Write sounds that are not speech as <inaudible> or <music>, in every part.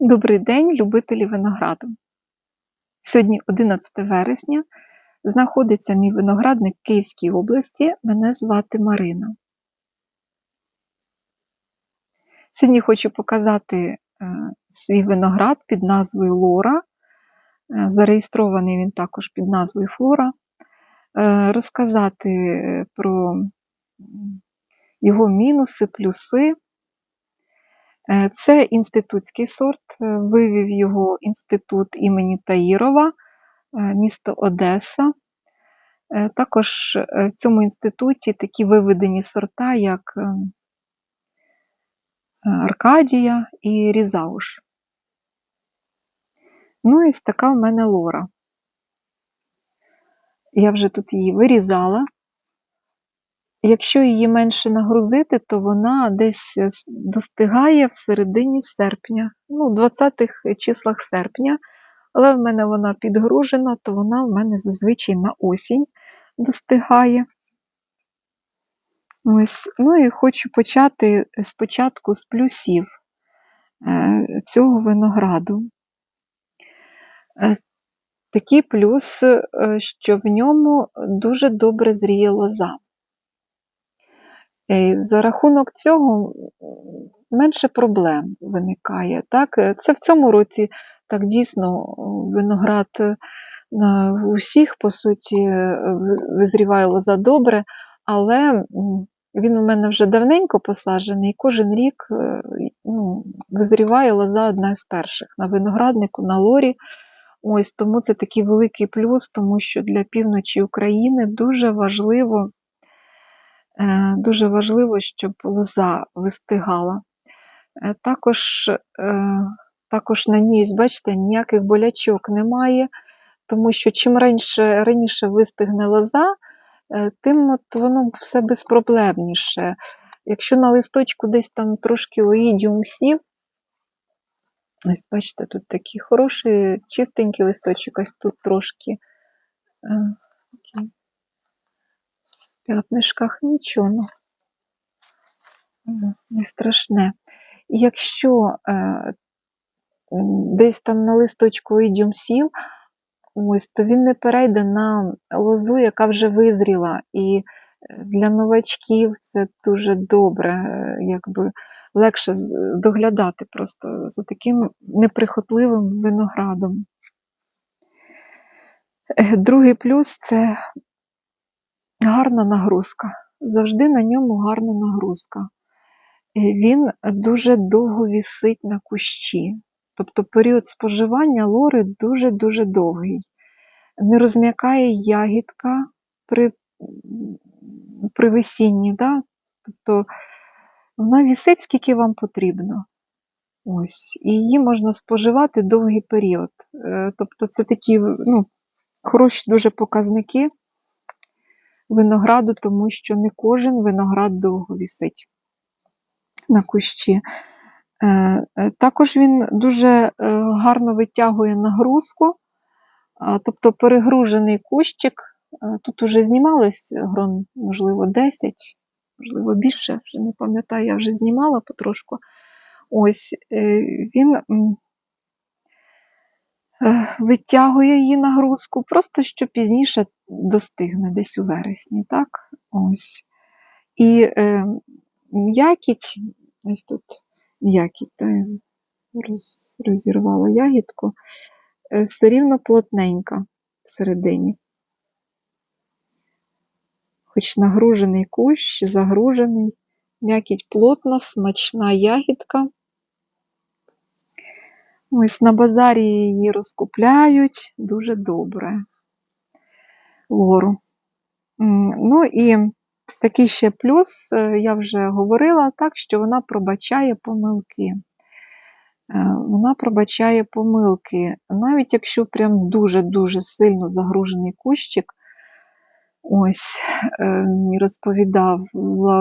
Добрий день, любителі винограду. Сьогодні 11 вересня. Знаходиться мій виноградник в Київській області. Мене звати Марина. Сьогодні хочу показати е, свій виноград під назвою Лора. Е, Зареєстрований він також під назвою Флора. Е, Розказати про його мінуси, плюси. Е, Це інститутський сорт, е, вивів його інститут імені Таїрова, е, місто Одеса. Також в цьому інституті такі виведені сорта, як Аркадія і Різауш. Ну і така в мене лора. Я вже тут її вирізала. Якщо її менше нагрузити, то вона десь е, достигає в середині серпня, ну, в 20-х числах серпня, але в мене вона підгружена, то вона в мене зазвичай на осінь достигає. Ось. Ну і хочу почати спочатку з плюсів е, цього винограду. Е, Такий плюс, що в ньому дуже добре зріє лоза. Е, За рахунок цього менше проблем виникає. Так? Е, Це в цьому році так дійсно виноград е, на усіх, по суті, ви- визріває лоза добре, але він у мене вже давненько посаджений, і кожен рік ну, визріває лоза одна з перших на винограднику, на лорі. Ось тому це такий великий плюс, тому що для півночі України дуже важливо, дуже важливо, щоб лоза вистигала. Е, Також, е, також на ній, бачите, ніяких болячок немає, тому що чим раніше, раніше вистигне лоза, е, тим от воно все безпроблемніше. Якщо на листочку десь там трошки оїдіум сів, ось бачите, тут такий хороший, чистенький листочок, ось тут трошки е, п'ятнишках нічого, ну, не страшне. Якщо е, десь там на листочку ідіум сів, ось, то він не перейде на лозу, яка вже визріла. І е, для новачків це дуже добре, е, якби легше доглядати просто за таким неприхотливим виноградом. Другий плюс це гарна нагрузка. Завжди на ньому гарна нагрузка. Він дуже довго вісить на кущі. Тобто період споживання лори дуже-дуже довгий. Не розм'якає ягідка при, при висінні. Да? Тобто вона вісить, скільки вам потрібно. Ось. І її можна споживати довгий період. Е, Тобто це такі ну, хороші дуже показники винограду, тому що не кожен виноград довго вісить на кущі. Е, е, Також він дуже е, гарно витягує нагрузку, тобто перегружений кущик. Тут уже знімалось грон, можливо, 10, можливо, більше, вже не пам'ятаю, я вже знімала потрошку. Ось він витягує її нагрузку, просто що пізніше достигне десь у вересні. Так? Ось. І е, м'якіть, ось тут м'якіть, роз, розірвала ягідку, е, все рівно плотненька всередині. Хоч нагружений кущ, загружений, м'якіть плотна, смачна ягідка. Ось на базарі її розкупляють дуже добре. Лору. Ну і такий ще плюс, е, я вже говорила так, що вона пробачає помилки. Е, Вона пробачає помилки. Навіть якщо прям дуже-дуже сильно загружений кущик, ось е, розповідала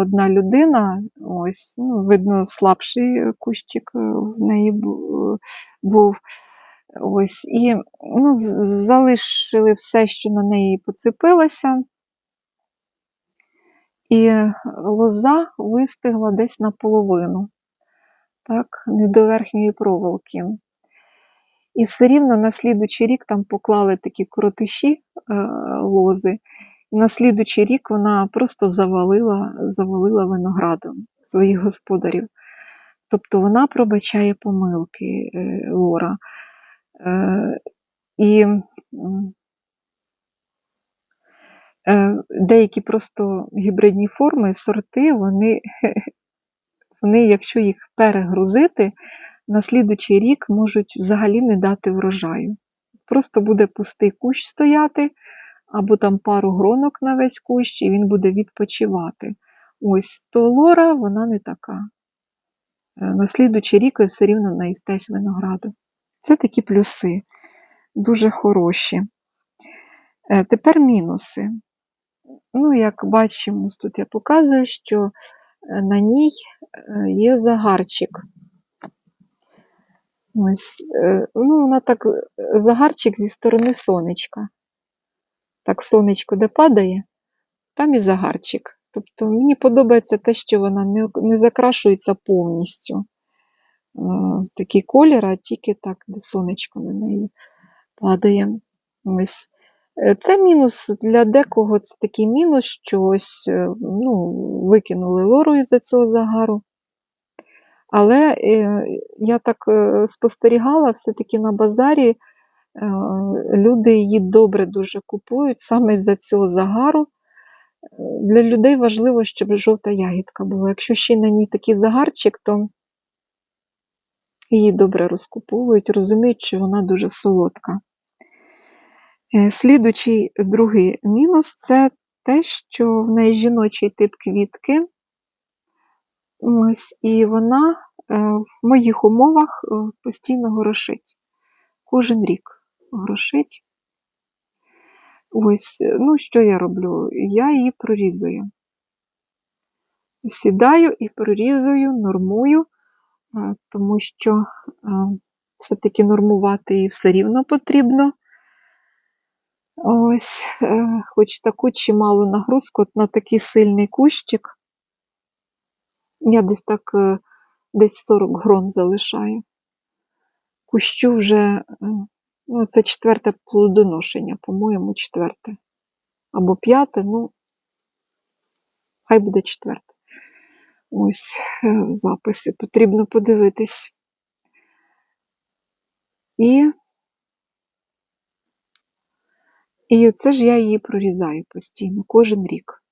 одна людина, ось, ну, видно, слабший кущик в неї був. Ось, і ну, залишили все, що на неї поцепилося. І лоза вистигла десь наполовину, так, не до верхньої проволоки. І все рівно на слідучий рік там поклали такі коротиші е, лози. І на слідучий рік вона просто завалила, завалила виноградом своїх господарів. Тобто вона пробачає помилки е, Лора. Е, і е, деякі просто гібридні форми, сорти, вони, <laughs> вони, якщо їх перегрузити, на слідучий рік можуть взагалі не дати врожаю. Просто буде пустий кущ стояти, або там пару гронок на весь кущ, і він буде відпочивати. Ось то лора, вона не така. Е, На слідучий рік ви все рівно наїстесь винограду. Це такі плюси, дуже хороші. Е, Тепер мінуси. Ну, як бачимо, тут я показую, що е, на ній є загарчик. Ось, ну, вона так, загарчик зі сторони сонечка. Так, сонечко де падає, там і загарчик. Тобто мені подобається те, що вона не, не закрашується повністю. е, такий колір, а тільки так, де сонечко на неї падає. Ось. Е, Це мінус для декого це такий мінус, що ось е, ну, викинули лору із-за цього загару. Але я так спостерігала, все-таки на базарі люди її добре дуже купують саме з-за цього загару. Для людей важливо, щоб жовта ягідка була. Якщо ще на ній такий загарчик, то її добре розкуповують, розуміють, що вона дуже солодка. Е, Слідучий другий мінус це те, що в неї жіночий тип квітки. Ось, і вона е, в моїх умовах е, постійно горошить. Кожен рік горошить. Ось, е, ну, що я роблю? Я її прорізую. Сідаю і прорізую, нормую, е, тому що е, все-таки нормувати її все рівно потрібно. Ось, хоч таку чималу нагрузку от на такий сильний кущик. Я десь так десь 40 грон залишаю. Кущу вже, ну, це четверте плодоношення, по-моєму, четверте. Або п'яте, ну, хай буде четверте. Ось е, в записі потрібно подивитись. І, і оце ж я її прорізаю постійно, кожен рік.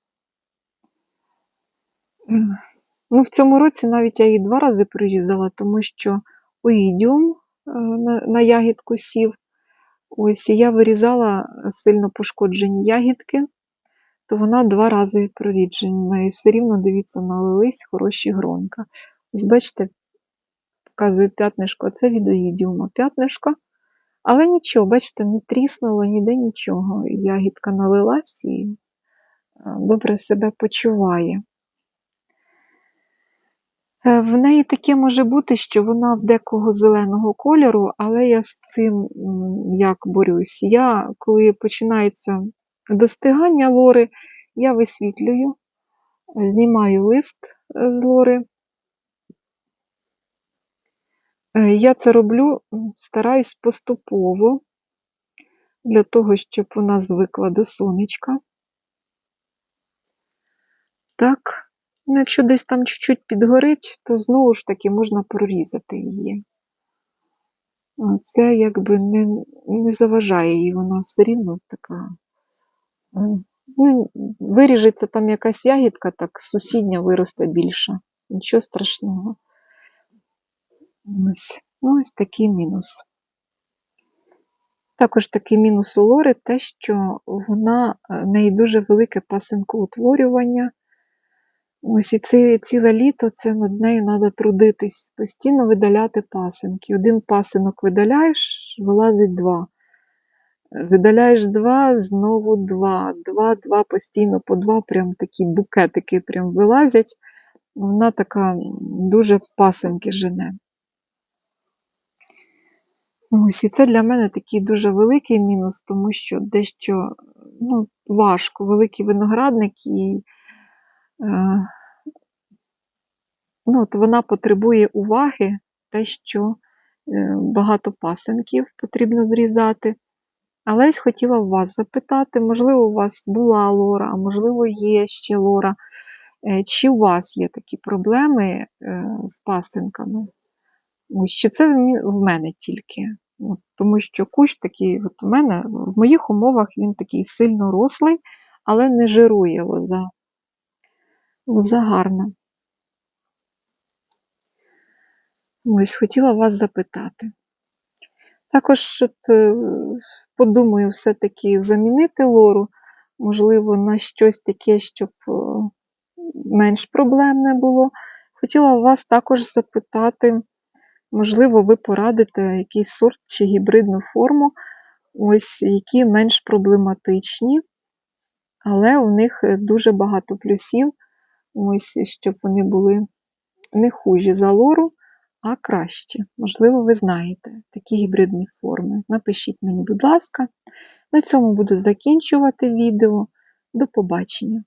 Ну, в цьому році навіть я її два рази прорізала, тому що оїдіум е, на ягідку сів. Ось я вирізала сильно пошкоджені ягідки, то вона два рази проріджена. І все рівно, дивіться, налились хороші гронка. Ось бачите, показую п'ятнишко, це від оїдіума п'ятнишко. Але нічого, бачите, не тріснуло ніде нічого. Ягідка налилась і е, добре себе почуває. Е, В неї таке може бути, що вона в декого зеленого кольору, але я з цим як борюсь. Я, коли починається достигання лори, я висвітлюю, знімаю лист е, з лори. Е, Я це роблю, стараюсь поступово, для того, щоб вона звикла до сонечка. Так. Ну, якщо десь там чуть-чуть підгорить, то знову ж таки можна прорізати її. Це якби не, не заважає їй, вона все рівно така. е, Ну, виріжеться там якась ягідка, так сусідня виросте більша. Нічого страшного. Ось, ну, ось такий мінус. Також такий мінус у лори те, що вона е, неї дуже велике пасинкоутворювання. Ось і це ціле літо це над нею треба трудитись, постійно видаляти пасинки. Один пасинок видаляєш, вилазить два. Видаляєш два, знову два. Два, два, постійно по два, прям такі букетики прям вилазять. Вона така дуже пасинки жене. Ось, і це для мене такий дуже великий мінус, тому що дещо ну, важко, великий виноградник і ну, от вона потребує уваги, те, що е, багато пасенків потрібно зрізати. Але ось хотіла вас запитати, можливо, у вас була лора, а можливо, є ще лора. Е, Чи у вас є такі проблеми е, з пасинками? Чи це в мене тільки? Тому що кущ такий, от в мене, в моїх умовах він такий сильно рослий, але не жирує лоза. Лоза гарна. Ось хотіла вас запитати. Також от, е, подумаю все-таки замінити лору, можливо, на щось таке, щоб е, менш проблемне було. Хотіла вас також запитати, можливо, ви порадите якийсь сорт чи гібридну форму, ось які менш проблематичні, але у них е, дуже багато плюсів, ось щоб вони були не хужі за лору, а кращі. Можливо, ви знаєте такі гібридні форми. Напишіть мені, будь ласка. На цьому буду закінчувати відео. До побачення!